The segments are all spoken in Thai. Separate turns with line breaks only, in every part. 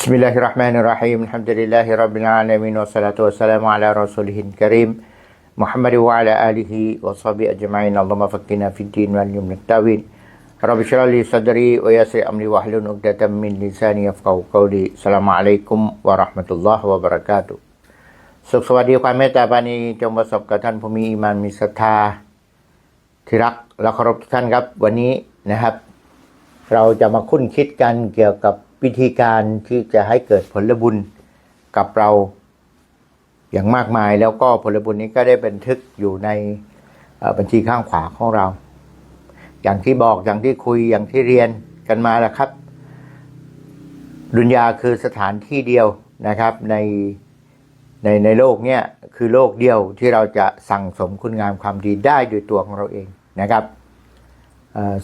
بسم الله الرحمن الرحيم الحمد لله رب العالمين والصلاة والسلام على رسوله الكريم محمد وعلى آله وصحبه أجمعين اللهم فقنا في الدين واليوم التاويل رب اشرح لي صدري ويسر أمري واحلل عقدة من لساني يفقهوا قولي السلام عليكم ورحمة الله وبركاته สุขสวัสดีความเมตตาปรานีจงประสบกับท่านผู้มีอีมานมีศรัทธา ที่รักและเคารพทุกท่านครับ วันนี้นะครับ เราจะมาคุ้นคิดกันเกี่ยวกับ วิธีการที่จะให้เกิดผลบุญกับเราอย่างมากมายแล้วก็ผลบุญนี้ก็ได้บันทึกอยู่ในบัญชีข้างขวาของเรา อย่างที่บอกอย่างที่คุยอย่างที่เรียนกันมาแล้วครับ ดุนยาคือสถานที่เดียวนะครับในในในโลกเนี้ยคือโลกเดียวที่เราจะสั่งสมคุณงามความดีได้โดยตัวของเราเองนะครับ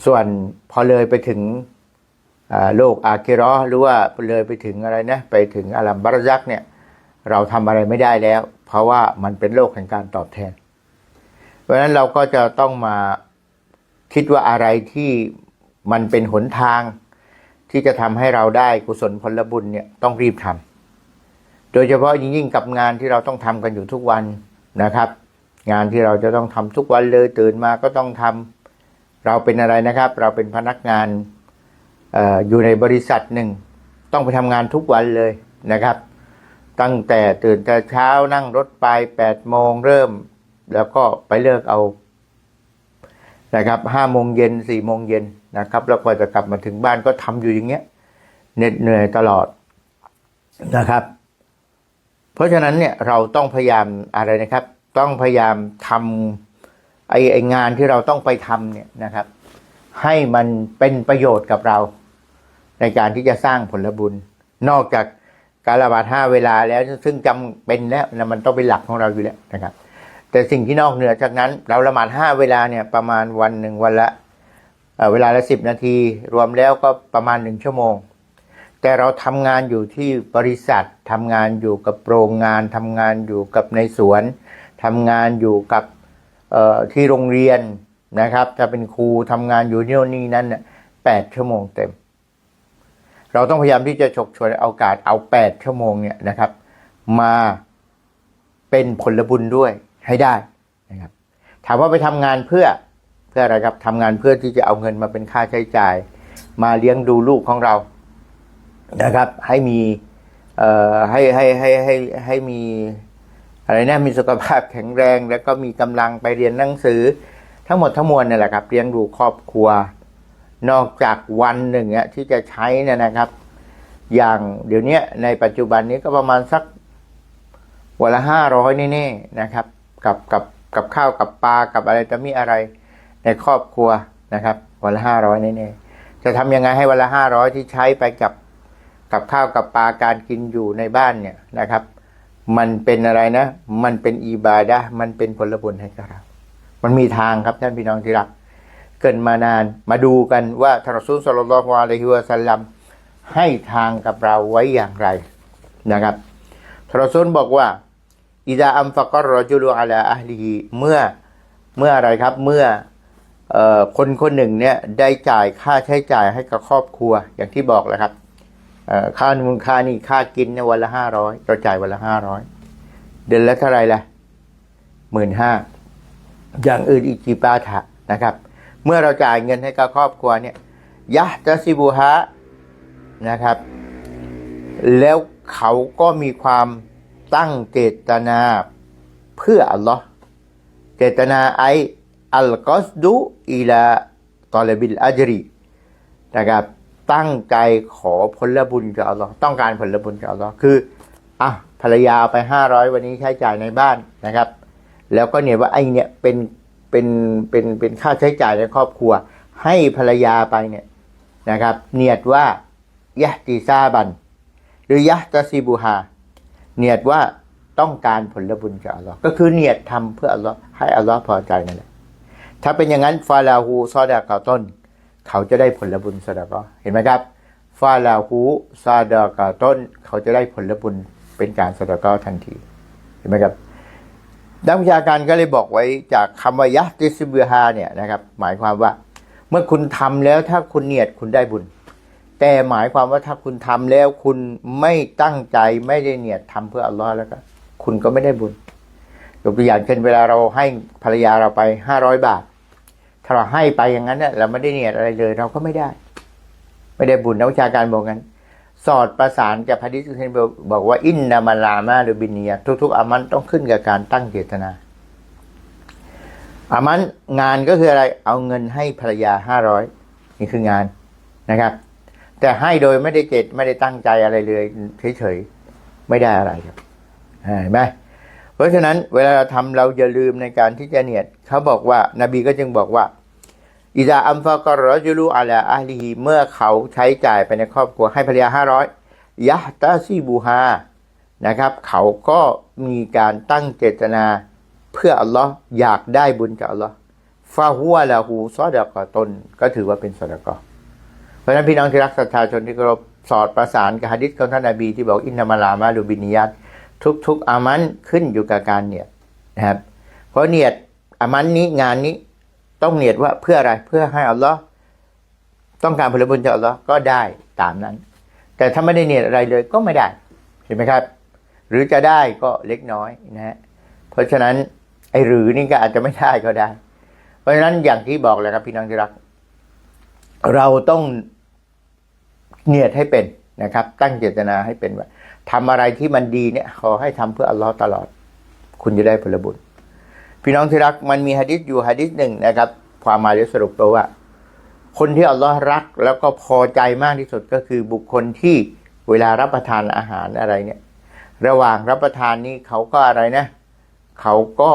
ส่วนพอเลยไปถึง โลกอาเคเราะห์หรือว่าเลยไปถึงอะไรนะไปถึงอาลัมบารซักเนี่ยเราทำอะไรไม่ได้แล้ว เพราะว่ามันเป็นโลกแห่งการตอบแทน เพราะฉะนั้นเราก็จะต้องมาคิดว่าอะไรที่มันเป็นหนทาง ที่จะทำให้เราได้กุศลผลบุญเนี่ยต้องรีบทำโดยเฉพาะยิ่งๆกับงานที่เราต้องทำกันอยู่ทุกวันนะครับ งานที่เราจะต้องทำทุกวันเลยตื่นมาก็ต้องทำเราเป็นอะไรนะครับ เราเป็นพนักงาน อยู่ในบริษัทหนึ่ง ต้องไปทำงานทุกวันเลยนะครับ ตั้งแต่ตื่นแต่เช้านั่งรถไปแปดโมงเริ่ม แล้วก็ไปเลิกเอานะครับห้าโมงเย็นสี่โมงเย็นนะครับ แล้วก็จะกลับมาถึงบ้านก็ทำอยู่อย่างเงี้ยเหน็ดเหนื่อยตลอดนะครับ เพราะฉะนั้นเนี่ยเราต้องพยายามอะไรนะครับ ต้องพยายามทำไอ้ไองานที่เราต้องไปทำเนี่ยนะครับ ให้มันเป็นประโยชน์กับเรา ในการที่จะสร้างผลบุญ นอกจากการละบาดห้าเวลาแล้วซึ่งจำเป็นแล้วนะมันต้องเป็นหลักของเราอยู่แล้วนะครับ แต่สิ่งที่นอกเหนือจากนั้น เราละหมาดห้าเวลาเนี่ยประมาณวันหนึ่งวันละเเวลาละสิบนาที รวมแล้วก็ประมาณหนึ่งชั่วโมง แต่เราทำงานอยู่ที่บริษัททำงานอยู่กับโรงงานทำงานอยู่กับในสวนทำงานอยู่กับที่โรงเรียนนะครับ ถ้าเป็นครูทำงานอยู่นี่นนี่นั่นแปดชั่วโมงเต็ม เราต้องพยายามที่จะฉกฉวยเอากาสเอาแปดชั่วโมงเนี่ยนะครับ มาเป็นผลบุญด้วยให้ได้นะครับ ถามว่าไปทำงานเพื่อเพื่ออะไรครับทำงานเพื่อที่จะเอาเงินมาเป็นค่าใช้จ่าย มาเลี้ยงดูลูกของเรานะครับ ให้มีเอ่อให้ให้ให้ให้ให้มีอะไรนะมีสุขภาพแข็งแรง แล้วก็มีกำลังไปเรียนหนังสือ ทั้งหมดทั้งมวลเนี่ยแหละครับเลี้ยงดูครอบครัว นอกจากวันหนึ่งที่จะใช้เนี่ยนะครับ อย่างเดี๋ยวนี้ในปัจจุบันนี้ก็ประมาณสักวันละห้าร้อยแน่ๆนะครับ กับกับกับข้าวกับปลากับอะไรจะมีอะไรในครอบครัวนะครับ วันละห้าร้อยแน่ๆจะทำยังไงให้วันละห้าร้อยที่ใช้ไปกับกับข้าวกับปลาการกินอยู่ในบ้านเนี่ยนะครับ มันเป็นอะไรนะ มันเป็นอีบาดะมันเป็นผลบุญให้กับเรา มันมีทางครับท่านพี่น้องที่รัก เกินมานานมาดูกันว่าทารอซูลสลลอฮุอะลัยฮิวะสัลลัมให้ทางกับเราไว้อย่างไรนะครับทารอซูลบอกว่าอิดาอัมฟักรรจุลุอะลาอัลลีเมื่อเมื่ออะไรครับเมื่อออคนคนหนึ่งเนี่ยได้จ่ายค่าใช้จ่ายให้กับครอบครัวอย่างที่บอกแหละครับค่านูนค่านี่ค่ากินเนี่ยวันละห้าร้อยเราจ่ายวันละห้าร้อยเดือนละเท่าไหรล่ะหมื่นห้าอย่างอื่นอีกกี่ปาถะนะครับ เมื่อเราจ่ายเงินให้กับครอบครัวเนี่ยยะตะซิบูฮะนะครับ แล้วเขาก็มีความตั้งเจตนาเพื่ออัลลอฮ์เจตนาไออัลกอสดุอิลาตอลบิลอัจรีนะครับตั้งใจขอผลบุญจากอัลลอฮ์ต้องการผลบุญจากอัลลอฮ์คืออะภรรยาไปห้าร้อยวันนี้ใช้จ่ายในบ้านนะครับ แล้วก็เนี่ยว่าไอเนี่ยเป็น เป็นเป็นเป็นค่าใช้จ่ายในครอบครัว ให้ภรรยาไปเนี่ยนะครับ เนียดว่ายะติซาบัน หรือยะตะซีบูฮาเนียดว่าต้องการผลบุญจากอัลลอฮ์ก็คือเนียดทำเพื่ออัลลอฮ์ให้อัลลอฮ์พอใจนั่นแหละถ้าเป็นอย่างนั้นฟาลาฮูซอดากาต้น เขาจะได้ผลบุญสดากอเห็นไหมครับฟาลาหูซาดากาต้น เขาจะได้ผลบุญเป็นการสดากอทันที เห็นไหมครับ นักวิชาการก็เลยบอกไว้จากคำว่ายะติสเบือฮาเนี่ยนะครับ หมายความว่า เมื่อคุณทำแล้วถ้าคุณเนียดคุณได้บุญ แต่หมายความว่าถ้าคุณทำแล้วคุณไม่ตั้งใจไม่ได้เนียดทำเพื่ออัลลอฮ์แล้วก็คุณก็ไม่ได้บุญยกตัวอย่างเช่นเวลาเราให้ภรรยาเราไปห้าร้อยบาท ถ้าเราให้ไปอย่างนั้นเนี่ยเราไม่ได้เนียดอะไรเลย เราก็ไม่ได้ ไม่ได้บุญนักวิชาการบอกงั้น สอดประสานกับพระดิษฐ์ที่บอกว่าอินนามาลามาหรือบินเนียทุก ๆอามันต้องขึ้นกับการตั้งเจตนาอามันงานก็คืออะไร เอาเงินให้ภรรยาห้าร้อยนี่คืองานนะครับ แต่ให้โดยไม่ได้เจตไม่ได้ตั้งใจอะไรเลยเฉยๆไม่ได้อะไรครับเห็นไหมเพราะฉะนั้นเวลาเราทำเราอย่าลืมในการที่จะเนียดเขาบอกว่านบีก็จึงบอกว่า อิดาอัมฟากรรจุลูอาลาอาลีฮีเมื่อเขาใช้จ่ายไปในครอบครัวให้ภรรยาห้าร้อยยะตาซีบูฮานะครับ เขาก็มีการตั้งเจตนาเพื่ออัลลอฮ์อยากได้บุญจากอัลลอฮ์ฟาหัวละหูซอดกอตนก็ถือว่าเป็นสอดกอเพราะฉะนั้นพี่น้องที่รักศรัทธาชนที่เคารพสอดประสานกับฮะดิษของท่านนบีที่บอกอินนามาลามาลูบินิยัตทุกๆอามันขึ้นอยู่กับการเนียดนะครับเพราะเนียดอามันนี้งานนี้ ต้องเนียดว่าเพื่ออะไรเพื่อให้อัลลอฮ์ต้องการผลบุญจากอัลลอฮ์ก็ได้ตามนั้น แต่ถ้าไม่ได้เนียดอะไรเลยก็ไม่ได้เห็นไหมครับ หรือจะได้ก็เล็กน้อยนะฮะเพราะฉะนั้นไอ้หรือนี่ก็อาจจะไม่ได้ก็ได้ เพราะฉะนั้นอย่างที่บอกเลยครับพี่น้องที่รัก เราต้องเนียดให้เป็นนะครับ ตั้งเจตนาให้เป็นว่าทำอะไรที่มันดีเนี่ยขอให้ทำเพื่ออัลลอฮ์ตลอด คุณจะได้ผลบุญ พี่น้องที่รักมันมีฮะดิษอยู่ฮะดิษหนึ่งนะครับ ความหมายสรุปตัวว่า คนที่อัลลอฮ์รักแล้วก็พอใจมากที่สุดก็คือบุคคลที่เวลารับประทานอาหารอะไรเนี่ย ระหว่างรับประทานนี้เขาก็อะไรนะ เขาก็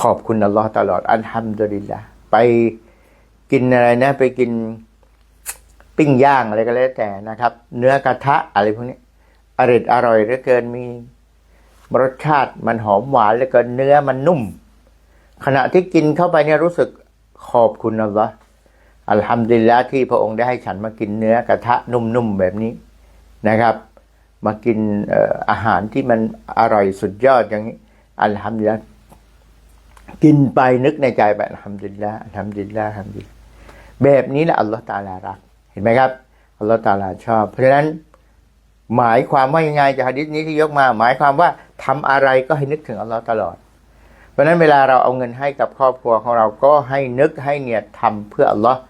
ขอบคุณอัลลอฮ์ตลอดอันฮัมดุลิลละไปกินอะไรนะ ไปกินปิ้งย่างอะไรก็แล้วแต่นะครับ เนื้อกระทะอะไรพวกนี้อร่อยอร่อยเหลือเกินมี รสชาติมันหอมหวานเลือเกินเนื้อมันนุ่ม ขณะที่กินเข้าไปเนี่ยรู้สึกขอบคุณอัลลอฮ์อัลฮัมดุลิลละที่พระองค์ได้ให้ฉันมากินเนื้อกระทะนุ่มๆแบบนี้นะครับ มากินอาหารที่มันอร่อยสุดยอดอย่างนี้อัลฮัมดุลิลละกินไปนึกในใจไปอัลฮัมดุลิลละอัลฮัมดุลิลละอัลฮัมดุลิลละแบบนี้แหละอัลลอฮ์ตาลารัก เห็นไหมครับอัลลอฮ์ตาลาชอบ เพราะฉะนั้นหมายความว่ายังไงจากฮะดิษนี้ที่ยกมา หมายความว่า ทำอะไรก็ให้นึกถึงอัลลอฮ์ตลอด เพราะนั้นเวลาเราเอาเงินให้กับครอบครัวของเราก็ให้นึกให้เนียดทำเพื่ออัลลอฮ์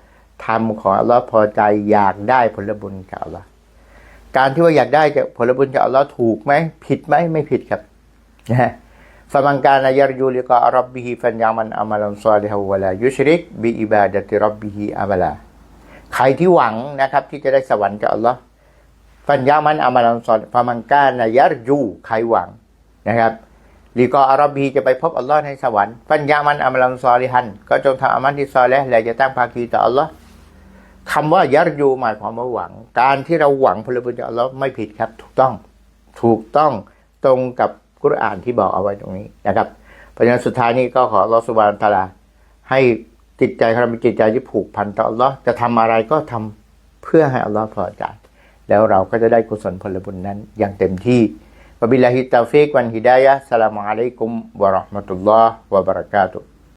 ทำของอัลลอฮ์พอใจอยากได้ผลบุญจากอัลลอฮ์การที่ว่าอยากได้จากผลบุญจากอัลลอฮ์ถูกไหมผิดไหมไม่ผิดครับนะฮะฟมังการนายรยูลิการับบิฮิฟันยามันอามัลันซอลิฮะวะลายุชริกบิอิบาดะติรับบิฮิอามัลาใครที่หวังนะครับ ที่จะได้สวรรค์จากอัลลอฮ์ฟันยามันอามาลันซอลฟามังกานายารยูใครหวัง นะครับลีกออาราบีจะไปพบอัลลอฮ์ในสวรรค์ฟันยามันอามลันซอลิฮัน ก็จงทำอามันที่ซอและและจะตั้งภาคีต่ออัลลอฮ์คำว่ายารยูหมายความว่าหวัง การที่เราหวังผลบุญจากอัลลอฮ์ไม่ผิดครับ ถูกต้องถูกต้องตรงกับกุรอานที่บอกเอาไว้ตรงนี้นะครับ เพราะฉะนั้นสุดท้ายนี้ก็ขออัลลอสุบานตาลา ให้จิตใจของเราเป็นจิตใจที่ผูกพันต่ออัลลอฮ์จะทำอะไรก็ทำเพื่อให้อัลลอฮ์พอใจแล้วเราก็จะได้กุศลผลบุญนั้นอย่างเต็มที่ วะบิลลาฮิ